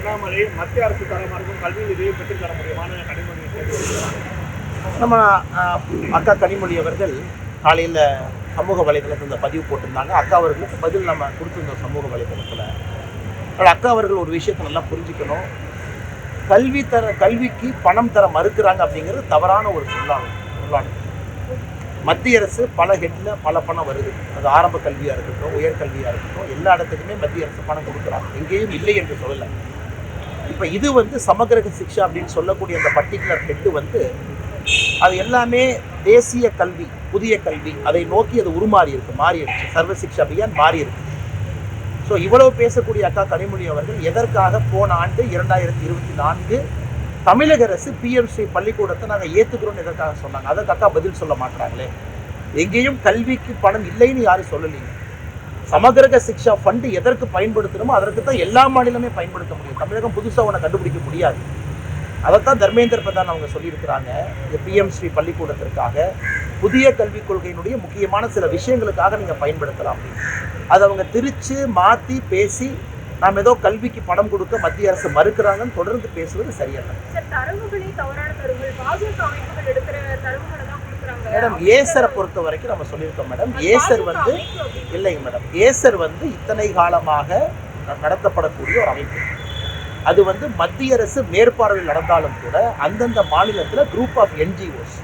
அண்ணாமலை மத்திய அரசு தர மறுக்கும் கல்வி நிதியை பெற்றுத் தர முடியுமான கனிமொழி நம்ம அக்கா கனிமொழி அவர்கள் காலையில் சமூக வலைதளத்தில் இந்த பதிவு போட்டிருந்தாங்க. அக்கா அவர்களுக்கு பதில் நம்ம கொடுத்துருந்தோம் சமூக வலைதளத்தில். ஆனால் அக்கா அவர்கள் ஒரு விஷயத்தை நல்லா புரிஞ்சுக்கணும். கல்வி தர கல்விக்கு பணம் தர மறுக்கிறாங்க அப்படிங்கிறது தவறான ஒரு சொல்லாகும் சொல்லாகும் மத்திய அரசு பல ஹெட்டில் பல பணம் வருது. அது ஆரம்ப கல்வியாக இருக்கட்டும் உயர்கல்வியாக இருக்கட்டும் எல்லா இடத்துக்குமே மத்திய அரசு பணம் கொடுக்குறாங்க. எங்கேயும் இல்லை என்று சொல்லலை. இப்போ இது வந்து சமகிரக சிக்ஷா அப்படின்னு சொல்லக்கூடிய அந்த பர்டிகுலர் ஹெட்டு வந்து அது எல்லாமே தேசிய கல்வி புதிய கல்வி அதை நோக்கி அது உருமாறி இருக்கு மாறிடுச்சு சர்வ சிக்ஷா அபியான் மாறி இருக்கு. ஸோ இவ்வளவு பேசக்கூடிய அக்கா கனிமொழி அவர்கள் எதற்காக போன ஆண்டு இரண்டாயிரத்தி இருபத்தி நான்கு தமிழக அரசு பிஎம்சி பள்ளிக்கூடத்தை நாங்கள் ஏற்றுக்கிறோம்னு எதற்காக சொன்னாங்க? அதற்கு அக்கா பதில் சொல்ல மாட்டாங்களே எங்கேயும் கல்விக்கு பணம் இல்லைன்னு யாரும் சொல்லலைங்க. சமகிரக சிக்ஷா ஃபண்டு எதற்கு பயன்படுத்தணுமோ அதற்கு தான் எல்லா மாநிலமே பயன்படுத்த முடியும். தமிழகம் புதுசாக ஒன்று கண்டுபிடிக்க முடியாது. அதைத்தான் தர்மேந்திர பிரதான் அவங்க சொல்லியிருக்கிறாங்க. இந்த பிஎம்ஸ்ரீ பள்ளிக்கூடத்திற்காக புதிய கல்விக் கொள்கையினுடைய முக்கியமான சில விஷயங்களுக்காக நீங்கள் பயன்படுத்தலாம் அப்படின்னு. அதை அவங்க திரித்து மாற்றி பேசி நாம் ஏதோ கல்விக்கு பணம் கொடுக்க மத்திய அரசு மறுக்கிறாங்கன்னு தொடர்ந்து பேசுவது சரியல்ல. மேடம் ஏசரை பொறுத்த வரைக்கும் நம்ம சொல்லியிருக்கோம் மேடம். ஏசர் வந்து இல்லைங்க மேடம். ஏசர் வந்து இத்தனை காலமாக நடத்தப்படக்கூடிய ஒரு அமைப்பு. அது வந்து மத்திய அரசு மேற்பார்வையில் நடந்தாலும் கூட அந்தந்த மாநிலத்தில் குரூப் ஆஃப் என்ஜிஓஸ்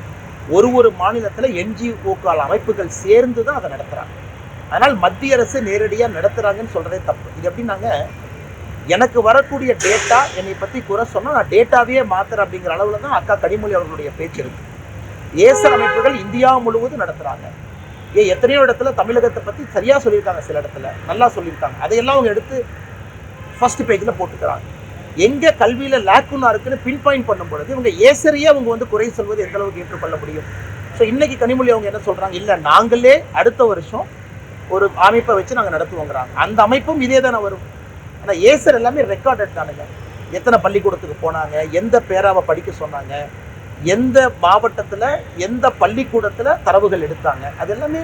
ஒரு ஒரு மாநிலத்தில் என்ஜிஓக்கள் அமைப்புகள் சேர்ந்து தான் அதை நடத்துகிறாங்க அதனால் மத்திய அரசு நேரடியாக நடத்துகிறாங்கன்னு சொல்கிறதே தப்பு. இது எப்படின்னாங்க எனக்கு வரக்கூடிய டேட்டா என்னை பற்றி குறை சொன்னால் நான் டேட்டாவே மாத்துறேன் அப்படிங்கிற அளவில் தான் அக்கா கனிமொழி அவர்களுடைய பேச்சு இருக்கு. ஏசர் அமைப்புகள் இந்தியா முழுவதும் நடத்துகிறாங்க ஏன் எத்தனையோ இடத்துல தமிழகத்தை பற்றி சரியாக சொல்லியிருக்காங்க சில இடத்துல. நல்லா சொல்லியிருக்காங்க. அதையெல்லாம் அவங்க எடுத்து ஃபர்ஸ்ட் பேஜில் போட்டுக்கிறாங்க. எங்கே கல்வியில் லேக்குன்னா இருக்குன்னு பின் பாயிண்ட் பண்ணும் பொழுது இவங்க ஏசரியே அவங்க வந்து குறை சொல்வது எந்த அளவுக்கு ஏற்றுக்கொள்ள முடியும்? ஸோ இன்னைக்கு கனிமொழி அவங்க என்ன சொல்கிறாங்க இல்லை நாங்களே அடுத்த வருஷம் ஒரு அமைப்பை வச்சு நாங்கள் நடத்துவோங்கிறாங்க. அந்த அமைப்பும் இதே தானே வரும். ஆனால் ஏசர் எல்லாமே ரெக்கார்டட் தானுங்க. எத்தனை பள்ளிக்கூடத்துக்கு போனாங்க? எந்த பேராவை படிக்க சொன்னாங்க? எந்த மாவட்டத்தில் எந்த பள்ளிக்கூடத்தில் தரவுகள் எடுத்தாங்க. அது எல்லாமே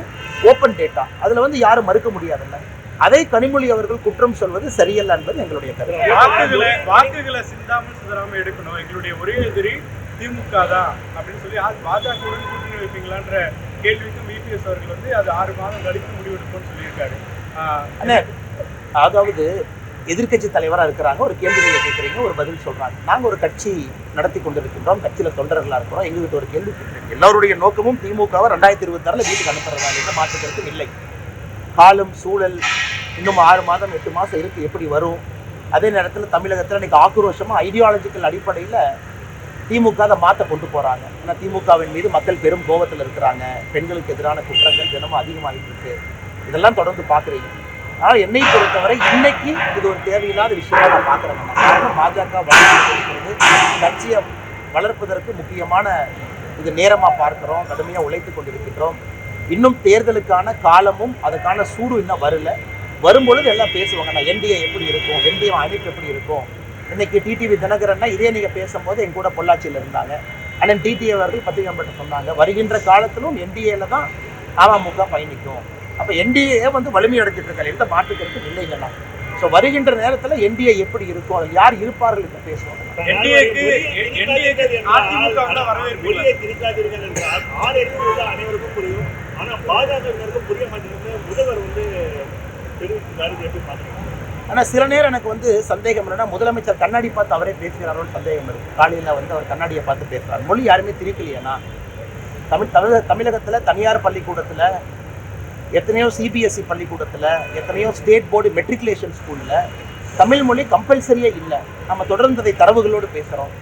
ஓப்பன் டேட்டா அதில் வந்து யாரும் மறுக்க முடியாதுல்ல. அதை கனிமொழி அவர்கள் குற்றம் சொல்வது சரியல்ல என்பது எங்களுடைய கருத்து. வாக்குகளை வாக்குகளை சிந்தாமல் சிதறாம எடுக்கணும். எங்களுடைய ஒரே எதிரி திமுக தான் அப்படின்னு சொல்லி பாஜகவுடன் கூட்டணி வைப்பீங்களான்ற கேள்விக்கு விபிஎஸ் அவர்கள் வந்து அது ஆறு மாதம் கழித்து முடிவெடுப்போம்னு சொல்லியிருக்காரு. அதாவது எதிர்க்கட்சி தலைவராக இருக்கிறாங்க. ஒரு கேள்வி நீங்கள் கேட்குறீங்க ஒரு பதில் சொல்கிறாங்க நாங்கள் ஒரு கட்சி நடத்தி கொண்டிருக்கின்றோம். கட்சியில் தொண்டர்களாக இருக்கிறோம். எங்ககிட்ட ஒரு கேள்வி கேட்குறீங்க எல்லோருடைய நோக்கமும் திமுகவை ரெண்டாயிரத்தி இருபத்தாறில் வீட்டுக்கு அனுப்புறதா எந்த மாற்றுக்கருத்தும் இல்லை. காலம் சூழல் இன்னும் ஆறு மாதம் எட்டு மாதம் இருக்குது எப்படி வரும்? அதே நேரத்தில் தமிழகத்தில் இன்றைக்கி ஆக்ரோஷமாக ஐடியாலஜிக்கல் அடிப்படையில் திமுக அதை மாற்ற கொண்டு போகிறாங்க ஏன்னா திமுகவின் மீது மக்கள் பெரும் கோபத்தில் இருக்கிறாங்க. பெண்களுக்கு எதிரான குற்றங்கள் தினமும் அதிகமாகிட்டு இருக்கு. இதெல்லாம் தொடர்ந்து பார்க்குறீங்க ஆனால் என்னை பொறுத்தவரை இன்னைக்கு இது ஒரு தேவையில்லாத விஷயமா நான் பார்க்குறேன். காரணம் பாஜக வளர்ந்து கட்சியை வளர்ப்பதற்கு முக்கியமான இது நேரமாக பார்க்குறோம். கடுமையாக உழைத்து கொண்டிருக்கின்றோம். இன்னும் தேர்தலுக்கான காலமும் அதுக்கான சூடு இன்னும் வரல. வரும்பொழுது எல்லாம் பேசுவாங்க நான் என்டிஏ எப்படி இருக்கும்? என்டிஏ அமைப்பு எப்படி இருக்கும்? இன்னைக்கு டிடிவி தினகரன்னா இதே நீங்கள் பேசும்போது என் கூட பொள்ளாச்சியில் இருந்தாங்க. அண்ணன் டிடிஏ அவர்கள் பத்திரிகை சொன்னாங்க வருகின்ற காலத்திலும் என்டிஏல தான் அமமுக பயணிக்கும். அப்போ என்டிஏ வந்து வலிமை அடைஞ்சிட்டு இருக்காங்க. எந்த மாற்று கருத்தும் இல்லைங்கண்ணா ஸோ வருகின்ற நேரத்தில் என்டிஏ எப்படி இருக்கும்? அதில் யார் இருப்பார்கள் என்று பேசுவாங்க அனைவருக்கும் புரியும். ஆனா பாஜகவினருக்கும் புரிய மாட்டேங்குது. முதல்வர் வந்து எப்படி பாக்குறீங்க ஆனால் சில நேரம் எனக்கு வந்து சந்தேகம் என்னன்னா முதலமைச்சர் கண்ணாடி பார்த்து அவரே பேசுகிறாரோன்னு சந்தேகம் இருக்கு. காலையில் வந்து அவர் கண்ணாடியை பார்த்து பேசுகிறார் மொழி யாருமே திரிக்கலையானா தமிழ் தமிழக தமிழகத்தில் தனியார் பள்ளிக்கூடத்தில் எத்தனையோ சிபிஎஸ்சி பள்ளிக்கூடத்தில் எத்தனையோ ஸ்டேட் போர்டு மெட்ரிகுலேஷன் ஸ்கூலில் தமிழ் மொழி கம்பல்சரியே இல்லை. நம்ம தொடர்ந்ததை தரவுகளோடு பேசுகிறோம்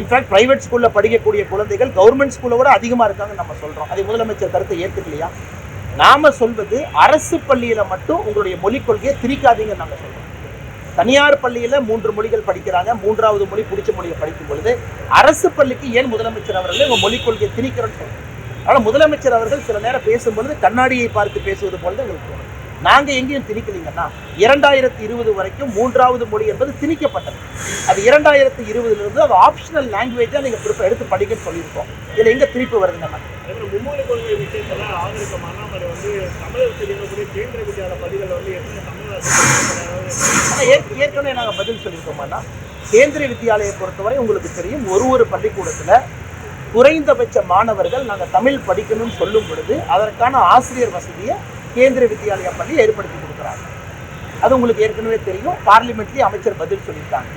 இன்ஃபேக்ட் ப்ரைவேட் ஸ்கூலில் படிக்கக்கூடிய குழந்தைகள் கவர்மெண்ட் ஸ்கூலில் கூட அதிகமாக இருக்காங்கன்னு நம்ம சொல்கிறோம் அதை முதலமைச்சர் கருத்தை ஏற்றுக்கலையா நாம் சொல்வது அரசு பள்ளியில் மட்டும் உங்களுடைய மொழிக் கொள்கையை திரிக்காதீங்கன்னு நாங்கள் சொல்கிறோம் தனியார் பள்ளியில் மூன்று மொழிகள் படிக்கிறாங்க. மூன்றாவது மொழி பிடிச்ச மொழியை படிக்கும் பொழுது அரசு பள்ளிக்கு ஏன் முதலமைச்சர் அவர்கள் உங்கள் மொழிக் கொள்கையை திரிக்கிறோன்னு சொல்கிறோம் அதனால முதலமைச்சர் அவர்கள் சில நேரம் பேசும்பொழுது கண்ணாடியை பார்த்து பேசுவது போல எங்களுக்கு தோணும். நாங்க எங்கேயும் திணிக்கலீங்கன்னா இரண்டாயிரத்தி இருபது வரைக்கும் மூன்றாவது மொழி என்பது திணிக்கப்பட்டது. அது இரண்டாயிரத்தி இருபதுல இருந்து அது ஆப்ஷனல் லாங்குவேஜா நீங்க திருப்ப எடுத்து படிக்கன்னு சொல்லியிருக்கோம். இதுல எங்க திருப்பி வருதுங்கன்னா அதுல மும்மொழி கொள்கை விஷயத்துல ஆதரிக்கும் அண்ணாமலை வந்து தமிழகத்தில் இருக்கக்கூடிய கேந்திர வித்யாலய பள்ளிகள் வந்து எத்தனை தமிழ் ஆனா ஏற்க- ஏற்கனவே நாங்க பதில் சொல்லியிருக்கோம்னா கேந்திரிய வித்யாலயை பொறுத்தவரை உங்களுக்கு தெரியும் ஒரு ஒரு பள்ளிக்கூடத்துல குறைந்தபட்ச மாணவர்கள் நாங்கள் தமிழ் படிக்கணும்னு சொல்லும் பொழுது அதற்கான ஆசிரியர் வசதியை கேந்திர வித்யாலயா பள்ளி ஏற்படுத்தி கொடுக்குறாங்க. அது உங்களுக்கு ஏற்கனவே தெரியும். பார்லிமெண்ட்லேயே அமைச்சர் பதில் சொல்லியிருக்காங்க.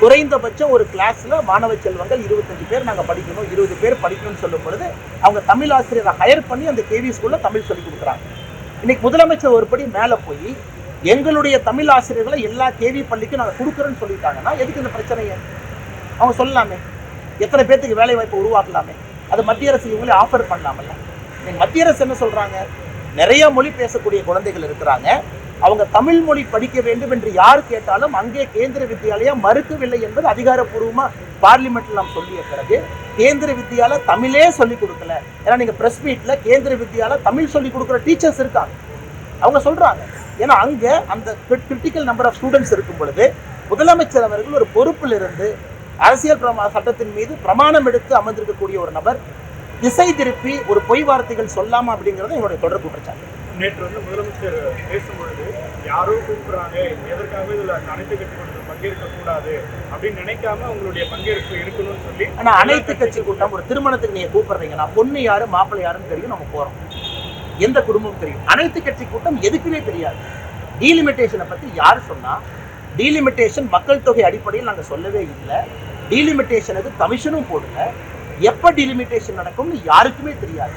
குறைந்தபட்சம் ஒரு கிளாஸில் மாணவ செல்வங்கள் இருபத்தஞ்சு பேர் நாங்கள் படிக்கணும் இருபது பேர் படிக்கணும்னு சொல்லும் பொழுது அவங்க தமிழ் ஆசிரியரை ஹையர் பண்ணி அந்த கேவி ஸ்கூலில் தமிழ் சொல்லி கொடுக்குறாங்க. இன்னைக்கு முதலமைச்சர் ஒருபடி மேலே போய் எங்களுடைய தமிழ் ஆசிரியர்களை எல்லா கேவி பள்ளிக்கும் நாங்கள் கொடுக்குறோன்னு சொல்லிட்டாங்கன்னா எதுக்கு இந்த பிரச்சனையை? அவங்க சொல்லலாமே. எத்தனை பேர்த்துக்கு வேலை வாய்ப்பை உருவாக்கலாமே? அது மத்திய அரசு இவங்களே ஆஃபர் பண்ணலாமல்ல. மத்திய அரசு என்ன சொல்கிறாங்க நிறைய மொழி பேசக்கூடிய குழந்தைகள் இருக்கிறாங்க. அவங்க தமிழ் மொழி படிக்க வேண்டும் என்று யார் கேட்டாலும் அங்கே கேந்திர வித்யாலயா மறுக்கவில்லை என்பது அதிகாரப்பூர்வமாக பார்லிமெண்ட்டில் நாம் சொல்லிய பிறகு கேந்திர வித்யாலயா தமிழே சொல்லிக் கொடுக்கல. ஏன்னா நீங்கள் ப்ரெஸ் மீட்டில் கேந்திர வித்யாலயா தமிழ் சொல்லி கொடுக்குற டீச்சர்ஸ் இருக்காங்க. அவங்க சொல்கிறாங்க ஏன்னா அங்கே அந்த கிரிட்டிக்கல் நம்பர் ஆஃப் ஸ்டூடெண்ட்ஸ் இருக்கும் பொழுது முதலமைச்சர் அவர்கள் ஒரு பொறுப்பில் இருந்து அரசியல் பிரமா சட்டத்தின் மீது பிரமாணம் எடுத்து அமர்ந்திருக்கக்கூடிய ஒரு நபர் திசை திருப்பி ஒரு பொய் வார்த்தைகள் சொல்லாம அப்படிங்கிறது என்னுடைய தொடர் குற்றச்சாட்டு நேற்று வந்து முதலமைச்சர் பேசும்பொழுது யாரோ கூப்பிடுறாங்க எதற்காக இதுல அனைத்து கட்சி கூட்டத்தில் பங்கேற்க கூடாது? அப்படின்னு நினைக்காம உங்களுடைய பங்கேற்பு இருக்கணும்னு சொல்லி ஆனா அனைத்து கட்சி கூட்டம் ஒரு திருமணத்துக்கு நீங்க கூப்பிடுறீங்கன்னா பொண்ணு யாரு மாப்பிள்ளை யாருன்னு தெரியும் நம்ம போறோம். எந்த குடும்பம் தெரியும். அனைத்து கட்சி கூட்டம் எதுக்குமே தெரியாது. டீலிமிட்டேஷனை பத்தி யார் சொன்னா டீலிமிட்டேஷன் மக்கள் தொகை அடிப்படையில் நாங்க சொல்லவே இல்லை. டீலிமிட்டேஷனுக்கு கமிஷனும் போடுங்க எப்போ டீலிமிட்டேஷன் நடக்கும்னு யாருக்குமே தெரியாது.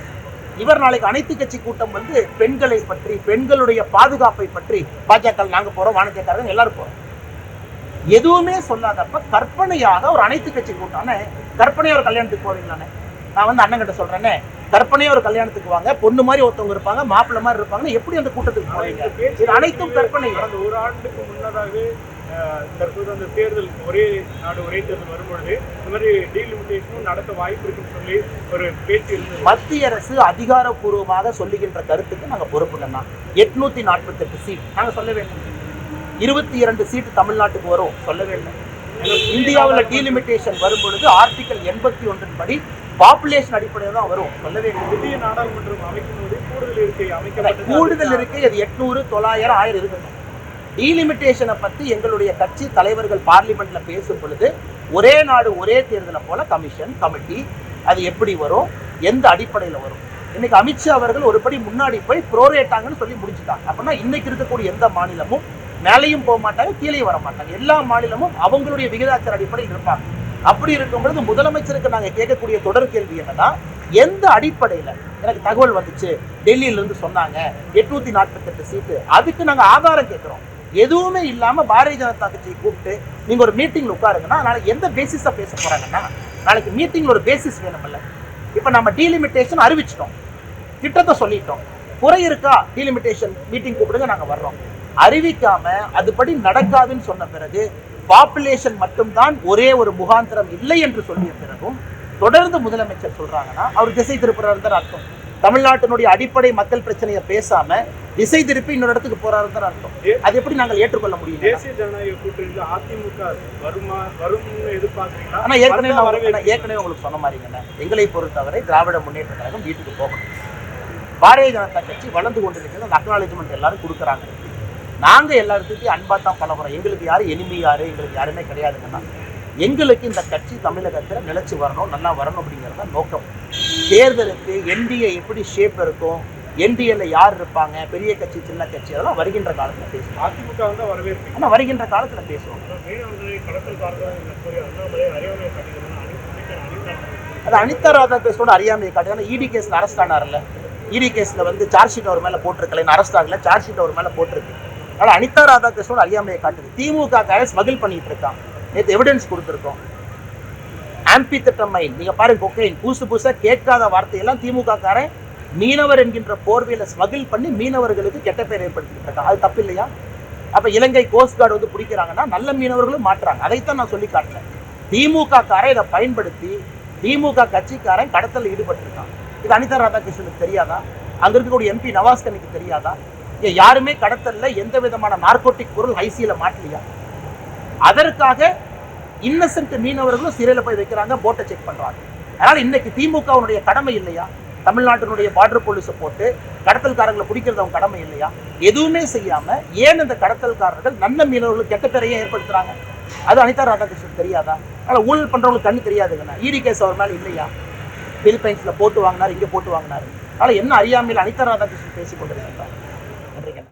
இவர் நாளைக்கு அனைத்து கட்சி கூட்டம் வந்து பெண்களை பற்றி பெண்களுடைய பாதுகாப்பை பற்றி பாஜக நாங்க போறோம் வானத்தைக்காரங்க எல்லாரும் போறோம். எதுவுமே சொல்லாதப்ப கற்பனையாக ஒரு அனைத்து கட்சி கூட்டம்னு கற்பனையாக ஒரு கல்யாணத்துக்கு போவீங்களானே நான். வந்து அண்ணன் கிட்ட சொல்றேனே கற்பனையா ஒரு கல்யாணத்துக்கு வாங்க பொண்ணு மாதிரி ஒருத்தவங்க இருப்பாங்க மாப்பிள்ள மாதிரி இருப்பாங்க எப்படி அந்த கூட்டத்துக்கு போவீங்க இது அனைத்தும் கற்பனை. ஒரு ஆண்டுக்கு முன்னதாகவே தற்போது அந்த தேர்தல் ஒரே நாடு ஒரே தேர்தல் வரும்பொழுது இந்த மாதிரி டீலிமிட்டேஷனும் நடக்க வாய்ப்பு இருக்குன்னு சொல்லி ஒரு பேச்சு இருந்தது. மத்திய அரசு அதிகாரப்பூர்வமாக சொல்லுகின்ற கருத்துக்கு நாங்க பொறுப்புங்கண்ணா எட்நூத்தி நாற்பத்தெட்டு சீட் நாங்க சொல்ல வேண்டும். இருபத்தி இரண்டு சீட் தமிழ்நாட்டுக்கு வரும். சொல்ல வேண்டும். இந்தியாவில் டீலிமிட்டேஷன் வரும் பொழுது ஆர்டிகல் எண்பத்தி ஒன்றின் படி பாப்புலேஷன் அடிப்படையில் தான் வரும். சொல்ல வேண்டும். புதிய நாடாளுமன்றம் அமைக்கும் போது கூடுதல் இருக்கை அமைக்கப்பட்டது கூடுதல் இருக்கு அது எட்நூறு தொள்ளாயிரம் ஆயிரம் இருக்கட்டும். டீலிமிட்டேஷனை பற்றி எங்களுடைய கட்சி தலைவர்கள் பார்லிமெண்ட்ல பேசும் பொழுது ஒரே நாடு ஒரே தேர்தலை போல கமிஷன் கமிட்டி அது எப்படி வரும்? எந்த அடிப்படையில் வரும்? இன்னைக்கு அமித்ஷா அவர்கள் ஒரு படி முன்னாடி போய் ப்ரோரேட்டாங்கன்னு சொல்லி முடிச்சுட்டாங்க. அப்படின்னா இன்னைக்கு இருக்கக்கூடிய எந்த மாநிலமும் மேலையும் போக மாட்டாங்க கீழே வர மாட்டாங்க. எல்லா மாநிலமும் அவங்களுடைய விகிதாச்சார அடிப்படையில் இருப்பாங்க. அப்படி இருக்கும் பொழுது முதலமைச்சருக்கு நாங்கள் கேட்கக்கூடிய தொடர் கேள்வி என்னன்னா எந்த அடிப்படையில்? எனக்கு தகவல் வந்துச்சு. டெல்லியிலேருந்து சொன்னாங்க. எட்நூத்தி நாற்பத்தெட்டு சீட்டு. அதுக்கு நாங்கள் ஆதாரம் கேட்குறோம். எதுவுமே இல்லாம பாரதிய ஜனதா கட்சியை கூப்பிட்டு நீங்க ஒரு மீட்டிங்ல உட்காருங்கன்னா நாளைக்கு எந்த பேசிஸா பேச போறாங்கன்னா நாளைக்கு மீட்டிங்ல ஒரு பேசிஸ் வேணும்ல. இப்போ நம்ம டீலிமிட்டேஷன் அறிவிச்சிட்டோம். திட்டத்தை சொல்லிட்டோம். குறை இருக்கா? டீலிமிட்டேஷன் மீட்டிங் கூப்பிடுங்க நாங்க வர்றோம். அறிவிக்காம அதுபடி நடக்காதுன்னு சொன்ன பிறகு பாப்புலேஷன் மட்டும்தான் ஒரே ஒரு முகாந்திரம் இல்லை என்று சொல்லிய பிறகும் தொடர்ந்து முதலமைச்சர் சொல்றாங்கன்னா அவர் திசை திருப்புறாருன்னு அர்த்தம். தமிழ்நாட்டினுடைய அடிப்படை மக்கள் பிரச்சனையை பேசாம திசை திருப்பி இன்னொரு இடத்துக்கு போறாருன்னு அர்த்தம். அது எப்படி நாங்கள் ஏற்றுக்கொள்ள முடியும்? தேசிய ஜனநாயக கூட்டணியில் அதிமுக வருமா வரும்னு எதிர்பார்க்குறீங்களா? ஆனா ஏற்கனவே நான் ஏற்கனவே உங்களுக்கு சொன்ன மாதிரிங்கண்ணே எங்களை பொறுத்தவரை திராவிட முன்னேற்ற கழகம் வீட்டுக்கு போகணும். பாரதிய ஜனதா கட்சி வளர்ந்து கொண்டிருக்கிறது அந்த அக்னாலேஜ்மெண்ட் எல்லாரும் கொடுக்குறாங்க. நாங்க எல்லாத்துக்கும் அன்பா தான் பழகுறோம். எங்களுக்கு யாரு எனிமி யாரு? எங்களுக்கு யாருமே கிடையாதுங்கன்னா எங்களுக்கு இந்த கட்சி தமிழகத்துல நிலைச்சு வரணும் நல்லா வரணும் அப்படிங்கிறது நோக்கம். தேர்தலுக்கு என்டிஏ எப்படி ஷேப் இருக்கும் என்டிஏல யார் இருப்பாங்க பெரிய கட்சி சின்ன கட்சி அதெல்லாம் வருகின்ற காலத்துல பேசுவோம். அதிமுக வந்தா வரவேற்பீங்க ஆனா வருகின்ற காலத்துல பேசுவோம். அது அனிதா ராதாகிருஷ்ணனோட அறியாமையை காட்டுது இடி கேஸ்ல அரெஸ்ட் ஆனார்ல. இடி கேஸ்ல வந்து சார்ஜ் ஷீட் அவர் மேல போட்டிருக்கல. அரெஸ்ட் ஆகல. சார்ஜ் ஷீட் அவர் மேல போட்டிருக்கு. அதனால அனிதா ராதாகிருஷ்ணனோட அறியாமையை காட்டுது. திமுக காரன் ஸ்மகிள் பண்ணிட்டு இருக்கான். நேற்று எவிடன்ஸ் கொடுத்துருக்கோம். ஆம்பி திட்டம் நீங்கள் நீங்க பாருங்க கொக்கைன் புதுசு புதுசா கேட்காத வார்த்தையெல்லாம் திமுக காரன் மீனவர் என்கின்ற போர்வையில ஸ்மகிள் பண்ணி மீனவர்களுக்கு கெட்ட பேர் ஏற்படுத்திட்டு அது தப்பு இல்லையா? அப்போ இலங்கை கோஸ்ட் கார்டு வந்து பிடிக்கிறாங்கன்னா நல்ல மீனவர்களும் மாற்றுறாங்க அதைத்தான் நான் சொல்லி காட்டுறேன். திமுக காரன் இதை பயன்படுத்தி திமுக கட்சிக்காரன் கடத்தலில் ஈடுபட்டிருக்கான். இது அனிதா ராதாகிருஷ்ணனுக்கு தெரியாதா? அங்க இருக்கக்கூடிய எம்பி நவாஸ்கனுக்கு தெரியாதா? ஏன் யாருமே கடத்தல்ல எந்த விதமான நார்கோட்டிக் பொருள் ஐசியில மாட்டலையா? அதற்காக இன்னசென்ட் மீனவர்களும் சிறையில் போய் வைக்கிறாங்க போட்டை செக் பண்றாங்க. அதனால் இன்னைக்கு திமுகவுடைய கடமை இல்லையா? தமிழ்நாட்டினுடைய பார்டர் போலீஸை போட்டு கடத்தல்காரங்களை பிடிக்கிறது அவங்க கடமை இல்லையா? எதுவுமே செய்யாம ஏன் இந்த கடத்தல்காரர்கள் நல்ல மீனவர்களுக்கு கெட்ட பேரையே ஏற்படுத்துறாங்க? அது அனிதா ராதாகிருஷ்ணன் தெரியாதா? அதனால் ஊழல் பண்றவங்களுக்கு கண்ணு தெரியாதுங்கண்ணா ஈடி கேஸ் அவர் மேலே இல்லையா? பிலிப்பைன்ஸ்ல போட்டு வாங்கினார் இங்க போட்டு வாங்கினாரு. அதனால் என்ன அறியாமையில் அனிதா ராதாகிருஷ்ணன் பேசிக்கொண்டிருக்கிறார்